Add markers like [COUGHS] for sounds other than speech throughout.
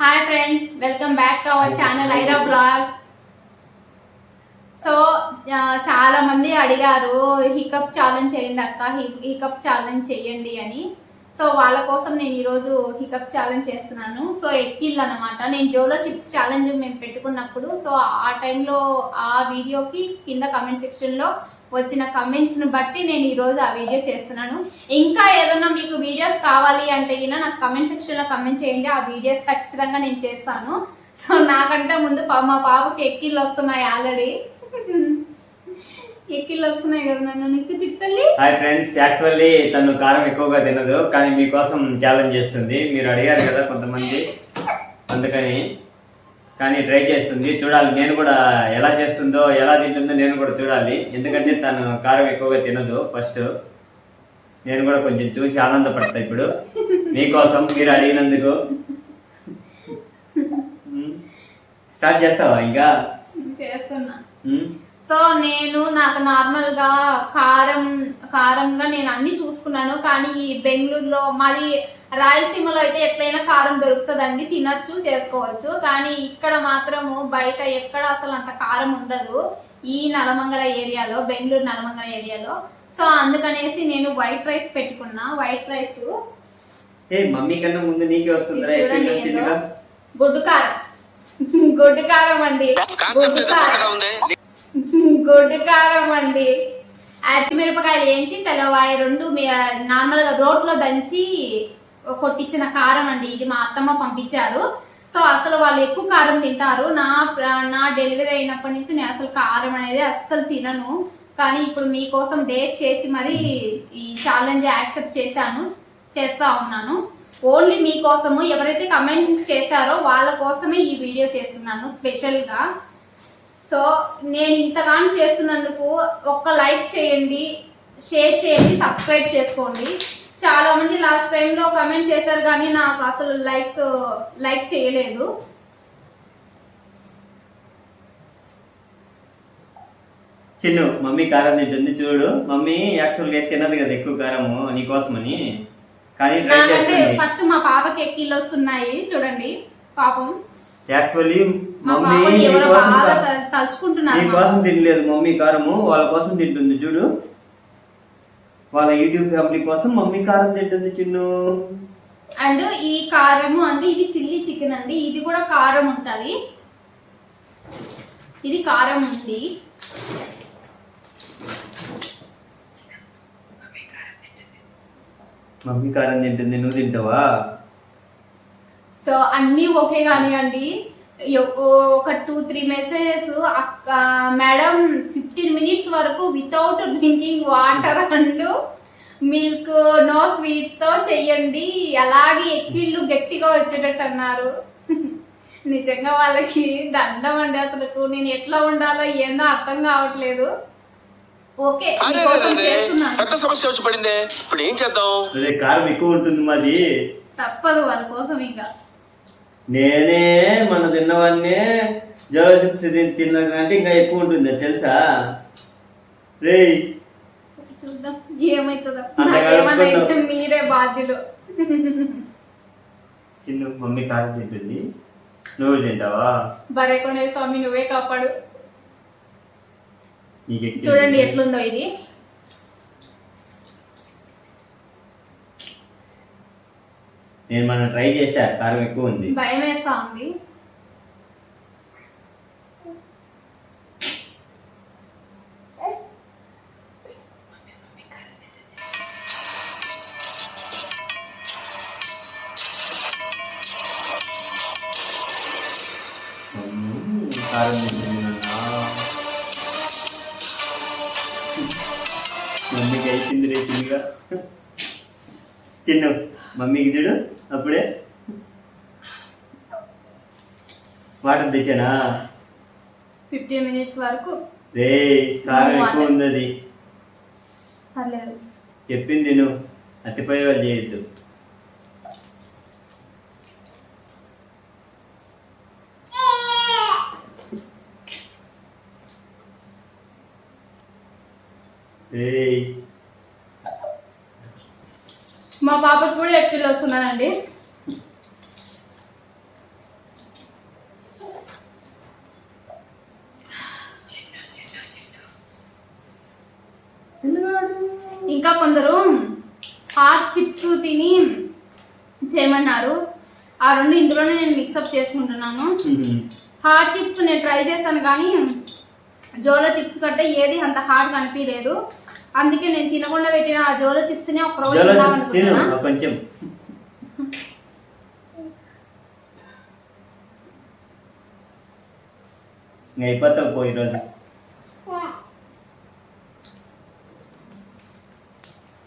Hi friends welcome back to our channel Aira blog so చాలా మంది అడిగారు hiccup challenge చేయండి అక్క హికప్ ఛాలెంజ్ చేయండి అని. సో వాళ్ళ కోసం నేను ఈరోజు హికప్ ఛాలెంజ్ చేస్తున్నాను. సో ఎక్కిల్ అనమాట నేను జోలో చిప్స్ ఛాలెంజ్ మేము పెట్టుకున్నప్పుడు సో ఆ టైంలో ఆ వీడియోకి కింద కమెంట్ సెక్షన్లో వచ్చిన కమెంట్స్ని బట్టి నేను ఈరోజు ఆ వీడియో చేస్తున్నాను. ఇంకా ఏదైనా మీకు వీడియోస్ కావాలి అంటే గిన నాకు కమెంట్ సెక్షన్లో కమెంట్ చేయండి. ఆ వీడియోస్ ఖచ్చితంగా నేను చేస్తాను. సో నాకంటే ముందు మా పాపకి ఎక్కిళ్ళు వస్తున్నాయి ఆల్రెడీ ఎక్కిళ్ళు వస్తున్నాయి కదా నన్ను నీకు చిట్టల్లి హాయ్ ఫ్రెండ్స్ యాక్చువల్లీ తను కారం ఎక్కువగా తినదు కానీ మీకోసం ఛాలెంజ్ చేస్తుంది. మీరు అడిగారు కదా కొంతమంది అందుకని కానీ ట్రై చేస్తుంది. చూడాలి నేను కూడా ఎలా చేస్తుందో ఎలా తింటుందో నేను కూడా చూడాలి. ఎందుకంటే తను కారం ఎక్కువగా తినదు ఫస్ట్. నేను కూడా కొంచెం చూసి ఆనందపడతా ఇప్పుడు. మీకోసం మీరు అడిగినందుకు. [LAUGHS] స్టార్ట్ చేస్తావా ఇంకా? చేస్తున్నా. సో నేను నాకు నార్మల్గా కారం కారంగా నేను అన్ని చూసుకున్నాను కానీ ఈ బెంగళూరులో మాది రాయలసీమలో అయితే ఎట్లయినా కారం దొరుకుతుందండి తినచ్చు చేసుకోవచ్చు. కానీ ఇక్కడ మాత్రము బయట ఎక్కడ అసలు అంత కారం ఉండదు ఈ నలమంగల ఏరియాలో బెంగళూరు నలమంగల ఏరియాలో. సో అందుకనేసి నేను వైట్ రైస్ పెట్టుకున్నా వైట్ రైస్. ఏ మమ్మీ కన్నా ముందు నీకే. గుడ్డు కారం. గుడ్డు కారం అండి. కాన్సెప్ట్ గుడ్డు ఏదో కారం. గొడ్డు కారం అండి మిరపకాయలు వేయించి తెల్లవాయి రెండు నార్మల్గా రోట్లో దంచి కొట్టించిన కారం అండి ఇది మా అత్తమ్మ పంపించారు. సో అసలు వాళ్ళు ఎక్కువ కారం తింటారు. నా నా డెలివరీ అయినప్పటి నుంచి నేను అసలు కారం అనేది అస్సలు తినను. కానీ ఇప్పుడు మీకోసం డేట్ చేసి మరి ఈ ఛాలెంజ్ యాక్సెప్ట్ చేశాను చేస్తా ఉన్నాను. ఓన్లీ మీకోసము ఎవరైతే కమెంట్ చేశారో వాళ్ళ కోసమే ఈ వీడియో చేస్తున్నాను స్పెషల్గా. సో నేను ఇంతగానో చేస్తున్నందుకు ఒక్క లైక్ చేయండి షేర్ చేయండి సబ్స్క్రైబ్ చేసుకోండి. చాలా మంది లాస్ట్ టైంలో కమెంట్ చేశారు కానీ నాకు అసలు లైక్స్ లైక్ చేయలేదు. చిన్ను మమ్మీ కారం తింటుంది చూడు. మమ్మీ యాక్చువల్గా తినదు కదా ఎక్కువ కారము నీకోసమని కానీ ఫస్ట్ మా పాపకి ఎక్కిళ్ళు వస్తున్నాయి చూడండి. పాపం. యాక్చువల్లీ మమ్మీ నీకోసం తినలేదు మమ్మీ కారము వాళ్ళ కోసం తింటుంది చూడు. వాళ్ళ యూట్యూబ్ ఫ్యామిలీ కోసం మమ్మీ కారం తింటుంది చిన్ను. అండ్ ఈ కారము అండి ఇది చిల్లీ చికెన్ అండి. ఇది కూడా కారం ఉంటుంది. ఇది కారం ఉంది. మమ్మీ కారం తింటుంది నువ్వు తింటావా? సో అన్నీ ఓకే కానివ్వండి. ఒక టూ త్రీ మెసేజెస్. అక్క మేడం ఫిఫ్టీన్ మినిట్స్ వరకు without drinking water and. Milk no స్వీట్తో చెయ్యండి. అలాగే ఎక్కిళ్ళు గట్టిగా వచ్చేటట్టు అన్నారు. [LAUGHS] నిజంగా వాళ్ళకి దండం అండి అసలు నేను ఎట్లా ఉండాలో ఏందో అర్థం కావట్లేదు. ఓకే పెద్ద సమస్య వచ్చి పడిందే. ఇప్పుడు ఏం చేద్దాం? అదే కారం ఎక్కువ ఉంటుంది మాది తప్పదు వాళ్ళ కోసం ఇంకా. నేనే మన తిన్నవన్నీ జోలో చిప్స్ తిన్నా ఇంకా ఎక్కువ ఉంటుంది తెలుసా? కలుపుకుందాం. మీరే బాధ్యులు. చిన్ను మమ్మీ కారం తింటుంది. నువ్వు తింటావా? బరేకొండే స్వామి నువ్వే కాపాడు. చూడండి ఎట్లుందో ఇది. నేను మనం ట్రై చేశా కారం ఎక్కువ ఉంది. భయం వేస్తా ఉంది కారం మమ్మీకి అయిపోయింది రే చిన్నగా. చిన్ను మమ్మీకి చూడు అప్పుడే? వాటర్ తెచ్చానా? ఫిఫ్టీన్ మినిట్స్ వరకు. రే కారం ఎక్కువ ఉంది పర్లేదు. చెప్పింది నువ్వు. అతిపై వాళ్ళు చేయొద్దు. ఏయ్ మా పాపకు కూడా ఎక్కిళ్ళు వస్తున్నానండి ఇంకా కొందరు హాట్ చిప్స్ తిని చేయమన్నారు. ఆ రెండు ఇందులోనే నేను మిక్సప్ చేసుకుంటున్నాను. హాట్ చిప్స్ నేను ట్రై చేశాను కానీ జోలో చిప్స్ కంటే ఏది అంత హాట్ కనిపించలేదు. అందుకే నేను తినకుండా పెట్టిన ఆ జోలో చిప్స్ని ఒక రోజు తిను. కొంచెం అయిపోతావు పో ఈరోజు.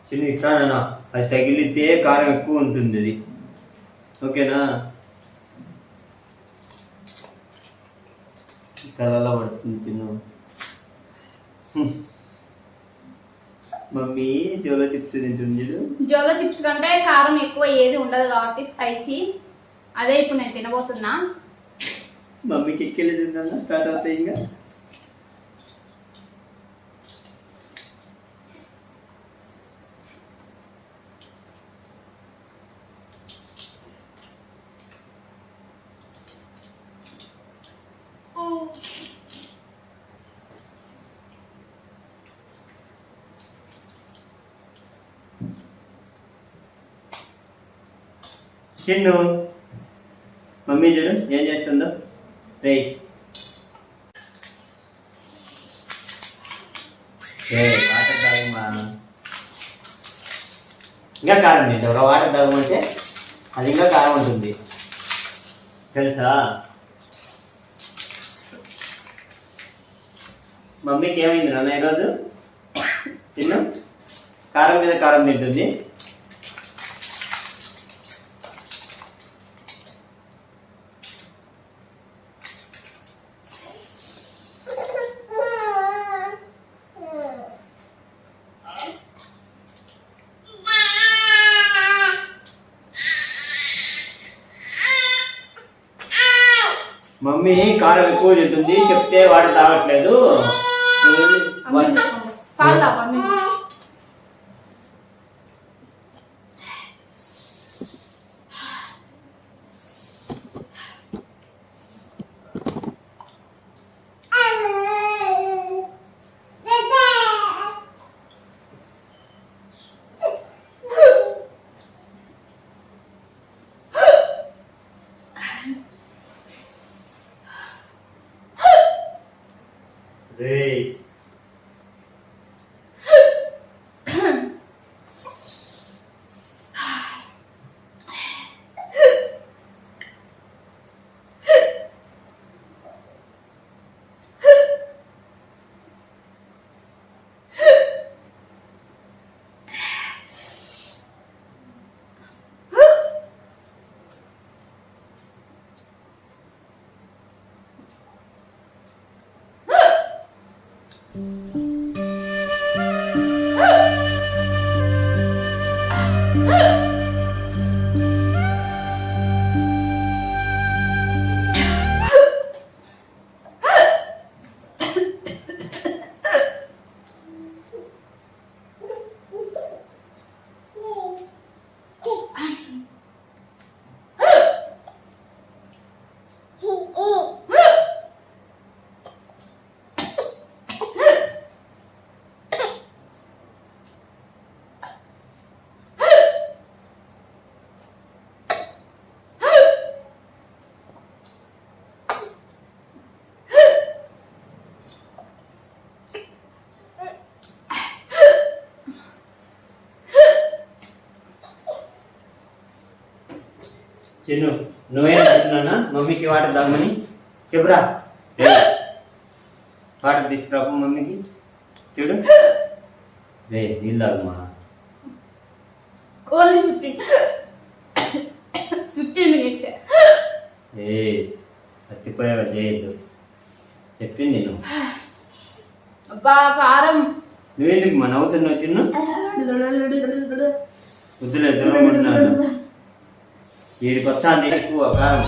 చిన్న ఇట్లా నాన్న అది తగిలితే కారం ఎక్కువ ఉంటుంది అది. ఓకేనా? కలలో పడుతుంది తిను. హ్మ్. మమ్మీ జోలో చిప్స్ తింటుంది జోలో చిప్స్ కంటే కారం ఎక్కువ ఏది ఉండదు కాబట్టి స్పైసీ. అదే ఇప్పుడు నేను తినబోతున్నా. మమ్మీకి ఎక్కెళ్ళి తిందా స్టార్ట్ అవుతాయి ఇంకా? చిన్ను. మమ్మీ చూడు ఏం చేస్తుందో? రే వాటర్ తాగమా ఇంకా కారం తింటే. ఒక వాటర్ తాగమంటే అది ఇంకా కారం ఉంటుంది. తెలుసా? మమ్మీకి ఏమైంది నాన్న ఈరోజు? తిన్ను కారం మీద కారం తింటుంది మమ్మీ కారం ఎక్కువ తింటుంది చెప్తే వాడు తాగట్లేదు. పాలు Mm-hmm. చిన్ను. నువ్వేం చెప్తున్నా మమ్మీకి వాటర్ తాగమని? చెప్పురా. వాటర్ తీసుకురా మమ్మీకి. చూడు. రే నీళ్ళు తాగమ్మా. Only fifteen. Fifteen minutes. ఏ తప్పిపోయావా చేయొద్దు. చెప్పింది నువ్వు అబ్బా కారం. నువ్వెందుకు మా నవ్వుతున్నావు చిన్ను? వద్దులే దూరం ఉంటున్నాను వీడికి వచ్చా ఎక్కువ కారం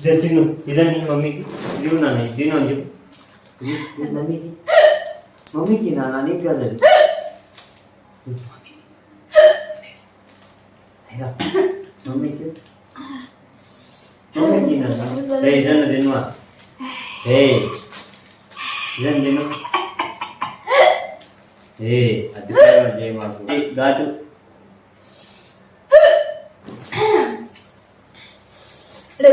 ఇదే తిను ఇదని మమ్మీకి. ఇది నాన్న తిను అని చెప్పు. మమ్మీకి. మమ్మీకి నాన్న నీకు కాదు అది. మమ్మీకి. మమ్మీకి నాన్న. రే ఇదన్న తినువా? ఏ ఇదని తిను. ఏ అది చేయ మాకు ఘాటు.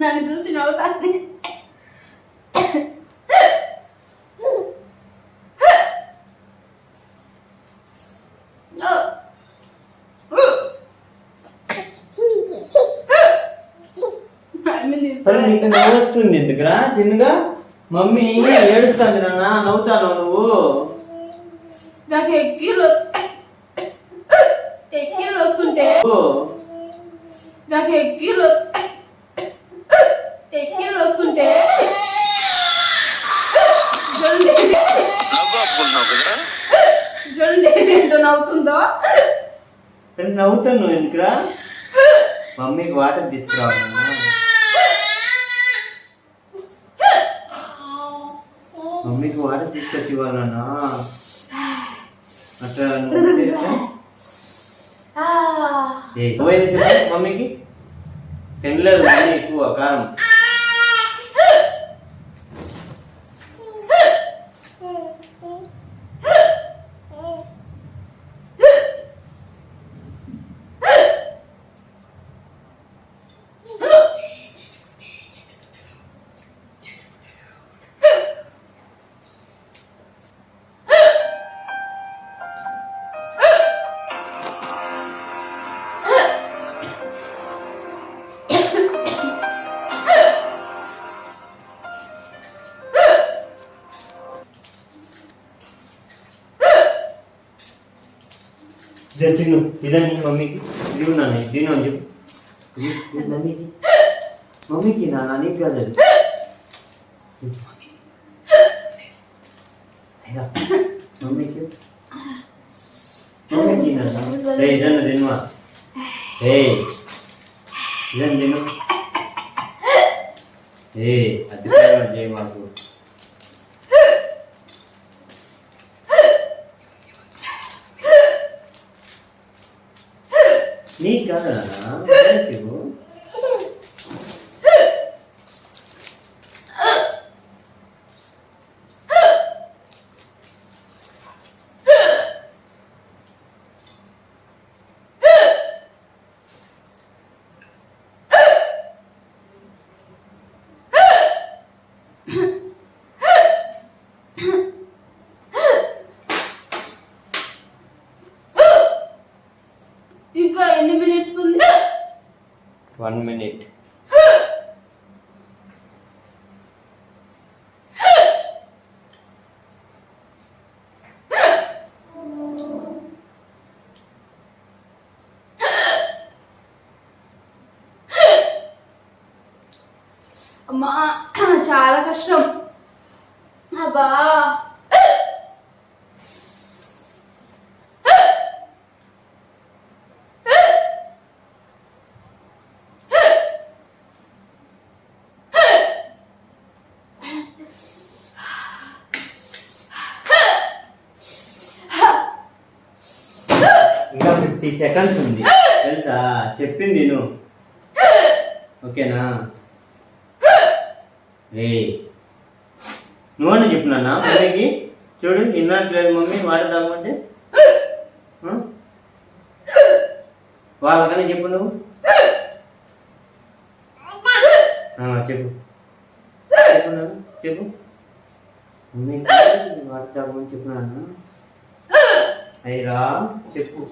నన్ను చూసి నవ్వుతాను అరే నీకు నవ్వుతుంది ఎందుకురా? చిన్నగా? మమ్మీ ఏడుస్తుంది నాన్న నవ్వుతాను నువ్వు? నాకు ఎక్కిలు వస్తుంటే నాకు వస్తుంటే చూడండి ఎంత నవ్వుతుందో. నవ్వుతాను ఎందుకురా? మమ్మీకి వాటర్ తీసుకురావు నాన్న. మమ్మీకి వాటర్ తీసుకొచ్చి ఇవ్వాలన్నా అట్లా నువ్వు మమ్మీకి? తినలేదు ఎక్కువ కారం. ఇదే తిను ఇదని మమ్మీకి. ఇది నాన్న తిను అని చెప్పు. ఇది మమ్మీకి? మమ్మీకి నాన్న నీకు కాదు అది. మమ్మీకి. మమ్మీకి నాన్న రే ఇదన్న తినువా? రే ఇదని తిను. ఏ అది చేయమాకు చేయ మాకు నీకు కాదు నాన్న మమ్మీకి ఇవ్వు. ఇంకా ఎన్ని మినిట్స్ ఉంది? One minute. అమ్మా చాలా కష్టం అబ్బా ఇంకా ఫిఫ్టీ సెకండ్స్ ఉంది. [LAUGHS] తెలుసా? చెప్పింది నువ్వు ఓకేనా? ఏ నువ్వని చెప్పినా మమ్మీకి. చూడు వినట్లేదు మమ్మీ వాటర్ తాగమంటే. ఆ? వాళ్ళకనే చెప్పు నువ్వు. చెప్పు. చెప్పు వాటర్ తాగమని చెప్పినాను అయ్యరా చెప్పు.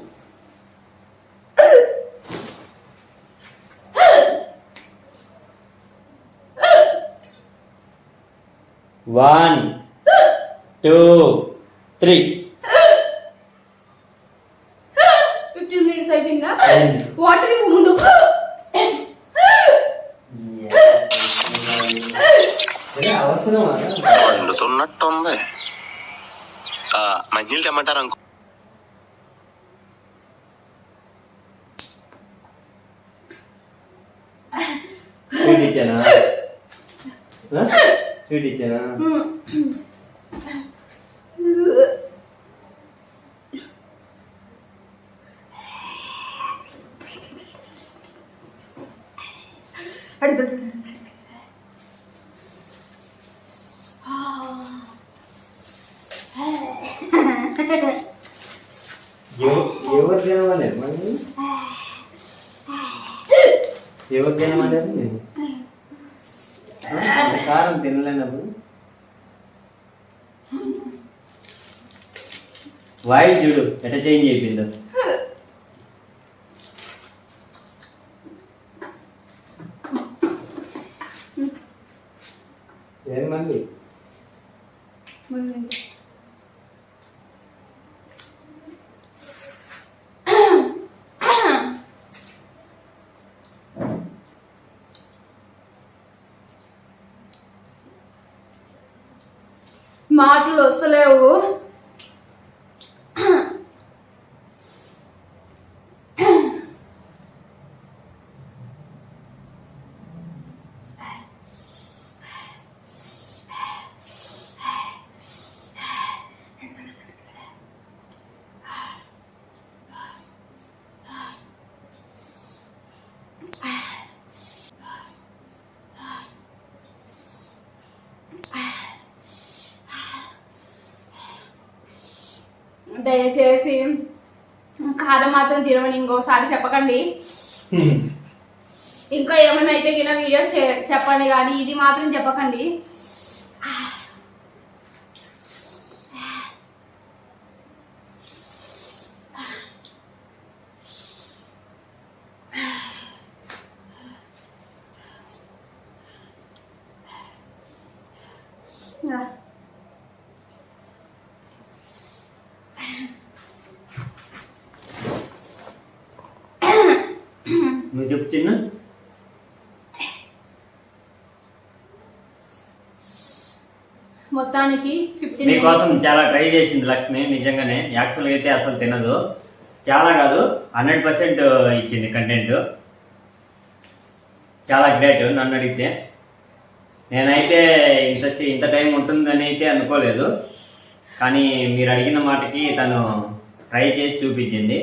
One two three. Fifteen minutes అయిపోయిందా. వాటర్ ఇవ్వు ముందు. వండుతున్నట్టుంది ఆ, మంచినీళ్ళు తెమ్మంటారు అనుకో. ఇచ్చానా ఆ? [COUGHS] స్వీట్ ఇచ్చానా ఎవ- ఎవరు తినమన్నారు మరి ఎవరు తినమన్నారు నేను ఆ? కారం తినలేనప్పుడు వాయిస్ చూడు ఎట చేంజ్ అయిపోయిందో దయచేసి కారం మాత్రం తినమని ఇంకోసారి చెప్పకండి. ఇంకా ఏమైనా అయితే వీడియోస్ చెప్పండి కానీ ఇది మాత్రం చెప్పకండి నువ్వు చెప్పు చిన్న మొత్తానికి ఫిఫ్టీన్ మీకోసం చాలా ట్రై చేసింది లక్ష్మి నిజంగానే. యాక్చువల్గా అయితే అసలు తినదు. చాలా కాదు హండ్రెడ్ పర్సెంట్ ఇచ్చింది కంటెంట్ చాలా గ్రేట్ నన్ను అడిగితే. నేనైతే ఇంత ఇంత టైం ఉంటుందని అయితే అనుకోలేదు. కానీ మీరు అడిగిన మాటకి తను ట్రై చేసి చూపించింది.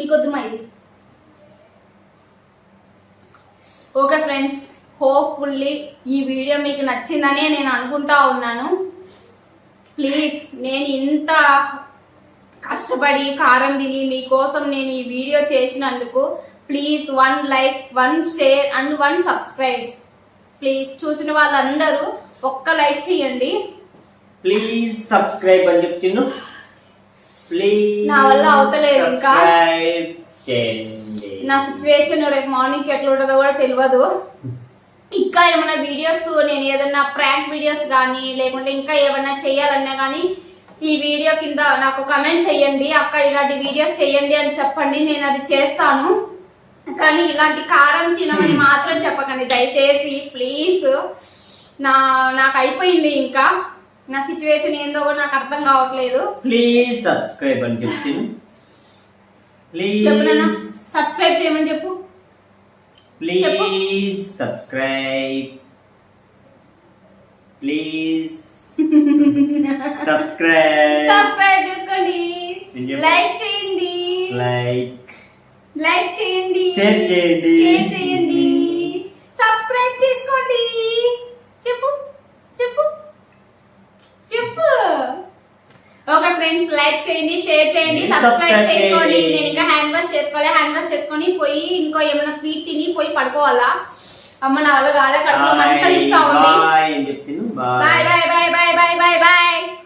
నీకొద్దు మరి ఓకే ఫ్రెండ్స్ హోప్ఫుల్లీ ఈ వీడియో మీకు నచ్చిందనే నేను అనుకుంటా ఉన్నాను. ప్లీజ్ నేను ఇంత కష్టపడి కారం తిని మీకోసం నేను ఈ వీడియో చేసినందుకు please one like one share and one subscribe please చూసిన వాళ్ళందరూ ఒక్క లైక్ చేయండి. ప్లీజ్ సబ్స్క్రైబ్ అని చెప్తున్నా. ప్లీజ్ నా వల్ల అవతలేదు ఇంకా. నా సిచ్యువేషన్ రేపు మార్నింగ్ ఎట్లా ఉంటుందో కూడా తెలియదు. ఇంకా ఏమైనా వీడియోస్ నేను ఏదైనా ప్రాంక్ వీడియోస్ కానీ లేకుంటే ఇంకా ఏమైనా చేయాలన్నా కానీ ఈ వీడియో కింద నాకు కమెంట్ చేయండి. అక్క ఇలాంటి వీడియోస్ చేయండి అని చెప్పండి. నేను అది చేస్తాను. కానీ ఇలాంటి కారం తినమని మాత్రం చెప్పకండి. దయచేసి ప్లీజ్ నా నాకు అయిపోయింది ఇంకా. నా సిచ్యువేషన్ ఏందో కూడా నాకు అర్థం కావట్లేదు. ప్లీజ్ సబ్స్క్రైబ్ అని చెప్తున్నా ప్లీజ్ సబ్స్క్రైబ్ చేయమని చెప్పు. Please subscribe please subscribe subscribe చేసుకోండి? లైక్ చేయండి. లైక్ లైక్ చేయండి. Share చేయండి. షేర్ చేయండి. సబ్స్క్రైబ్ చేసుకోండి. చెప్పు. చెప్పు. చెప్పు. ఓకే ఫ్రెండ్స్ లైక్ చేయండి షేర్ చేయండి సబ్స్క్రైబ్ చేసుకోండి. నేను ఇంకా హ్యాండ్ వాష్ చేసుకోవాలి. హ్యాండ్ వాష్ చేసుకొని పోయి ఇంకో ఏమైనా స్వీట్ తిని పోయి పడుకోవాలా? అమ్మ నా వాళ్ళు కాలే కడుపు మంట తీస్తా ఉంది. Bye bye bye bye bye bye bye